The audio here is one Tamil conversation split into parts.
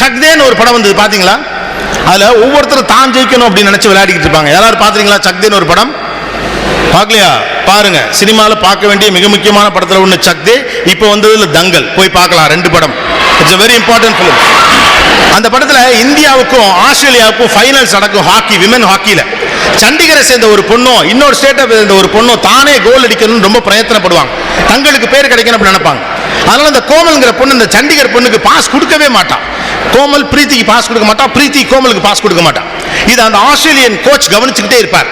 சக்தேன்னு ஒரு படம் வந்தது பார்த்தீங்களா அதில் ஒவ்வொருத்தரும் தான் ஜெயிக்கணும் அப்படின்னு நினச்சி விளையாடிக்கிட்டு இருப்பாங்க. யாராவது பாத்தீங்களா? சக்தேன்னு ஒரு படம். பார்க்கலையா பாருங்க. சினிமாவில் பார்க்க வேண்டிய மிக முக்கியமான படத்தில் ஒன்று சக்தே. இப்போ வந்ததில் தங்கல். போய் பார்க்கலாம் ரெண்டு படம். இட்ஸ் வெரி இம்பார்ட்டன்ட் ஃபிலிம் அந்த படத்தில் இந்தியாவுக்கும் ஆஸ்திரேலியாவுக்கும் ஃபைனல்ஸ் நடக்கும் ஹாக்கி விமன் ஹாக்கியில். சண்டிகரை சேர்ந்த ஒரு பொண்ணும் இன்னொரு ஸ்டேட்டை சேர்ந்த ஒரு பொண்ணும் தானே கோல் அடிக்கணும்னு ரொம்ப பிரயத்தனப்படுவாங்க. தங்களுக்கு பேர் கிடைக்கணும் அப்படின்னு நினைப்பாங்க. அதனால அந்த கோமல்ங்கிற பொண்ணு இந்த சண்டிகர் பொண்ணுக்கு பாஸ் கொடுக்கவே மாட்டான் கோமல் பிரீத்திக்கு பாஸ் கொடுக்க மாட்டான் பிரீத்தி கோமலுக்கு பாஸ் கொடுக்க மாட்டான் இது அந்த ஆஸ்திரேலியன் கோச் கவனிச்சுக்கிட்டே இருப்பார்.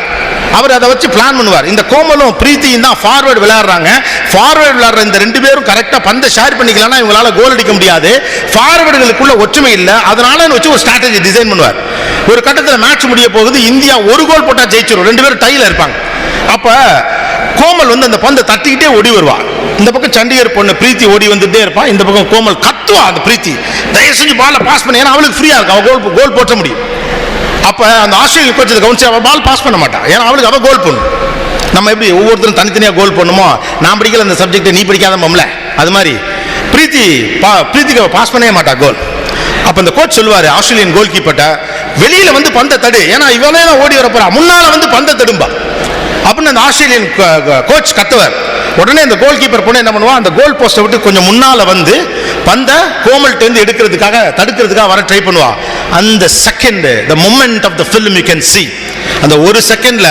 அவர் அதை வச்சு பிளான் பண்ணுவார். இந்த கோமலும் பிரீத்தியும் தான் ஃபார்வேர்டு விளையாடுறாங்க. ஃபார்வேர்டு விளையாடுற இந்த ரெண்டு பேரும் கரெக்டாக பந்தை ஷேர் பண்ணிக்கலாம்னா இவங்களால கோல் அடிக்க முடியாது. ஃபார்வேர்டுகளுக்குள்ள ஒற்றுமை இல்லை. அதனால வச்சு ஒரு ஸ்ட்ராட்டஜி டிசைன் பண்ணுவார். ஒரு கட்டத்தில் மேட்ச் முடிய போகுது. இந்தியா ஒரு கோல் போட்டால் ஜெயிச்சிரும். ரெண்டு பேரும் டையில் இருப்பாங்க. அப்போ கோமல் வந்து அந்த பந்தை தட்டிக்கிட்டே ஓடி வருவா. இந்த பக்கம் சண்டிகர் பொண்ணு பிரீத்தி ஓடி வந்துட்டே இருப்பான் இந்த பக்கம் கோமல் கத்துவா அந்த பிரீத்தி. தயவு செஞ்சு பால்ல பாஸ் பண்ணி ஏன்னா அவளுக்கு ஃப்ரீயா இருக்கும் அவள் கோல் கோல் போட்ட முடியும். அப்ப அந்த ஆஸ்திரேலியா கோச் கவனிச்சு அவள் பால் பாஸ் பண்ண மாட்டான் ஏன்னா அவளுக்கு அவள் கோல் பண்ணும் நம்ம எப்படி ஒவ்வொருத்தரும் தனித்தனியாக கோல் பண்ணுமோ நான் படிக்கல அந்த சப்ஜெக்டை நீ படிக்காத மம்ல அது மாதிரி. பிரீத்தி பா பிரீத்திக்கு அவள் பாஸ் பண்ணவே மாட்டா கோல் அப்போ இந்த கோச் சொல்லுவார் ஆஸ்திரேலியன் கோல் கீப்பர்ட்ட வெளியில் வந்து பந்தை தடு. ஏன்னா இவனே தான் ஓடி வர போறா முன்னால வந்து பந்தை தடும்பா. அப்படின்னு அந்த ஆஸ்திரேலியன் கோச் கத்துவார். உடனே அந்த கோல் கீப்பர் பொண்ணு என்ன பண்ணுவான்? அந்த கோல் போஸ்ட்டை விட்டு கொஞ்சம் முன்னால வந்து பந்தை கோமல்ட்டேருந்து எடுக்கிறதுக்காக தடுக்கிறதுக்காக வர ட்ரை பண்ணுவான். அந்த second the moment of the film you can see அந்த ஒரு செகண்ட்ல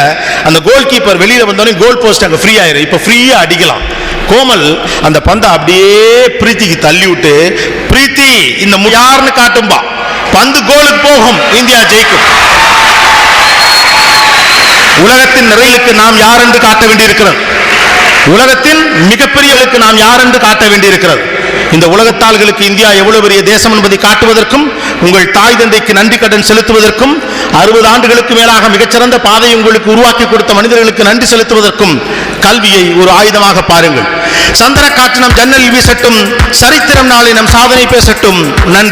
அந்த கோல் கீப்பர் வெளியில வந்தோடனே கோல் போஸ்ட் அங்கே ஃப்ரீ ஆயிரும். இப்போ ஃப்ரீயா அடிக்கலாம். கோமல் அந்த பந்தை அப்படியே பிரீத்திக்கு தள்ளி விட்டு பிரீத்தி இந்த யாருன்னு காட்டும்பா. பந்து கோலுக்கு போகும். இந்தியா ஜெயிக்கும். உலகத்தின் நிறைவுக்கு நாம் யார் என்று காட்ட வேண்டியிருக்கிறது? உலகத்தின் மிகப்பெரியவர்களுக்கு நாம் யார் என்று காட்ட வேண்டியிருக்கிறது? இந்த உலகத்தாள்களுக்கு இந்தியா எவ்வளவு பெரிய தேசம் என்பதை காட்டுவதற்கும் உங்கள் தாய் தந்தைக்கு நன்றி கடன் செலுத்துவதற்கும் அறுபது ஆண்டுகளுக்கு மேலாக மிகச்சிறந்த பாதை உங்களுக்கு உருவாக்கி கொடுத்த மனிதர்களுக்கு நன்றி செலுத்துவதற்கும் கல்வியை ஒரு ஆயுதமாக பாருங்கள். சந்திர காற்று நம் ஜன்னல் வீசட்டும் சரித்திரம் நாளை நம் சாதனை பேசட்டும். நன்றி.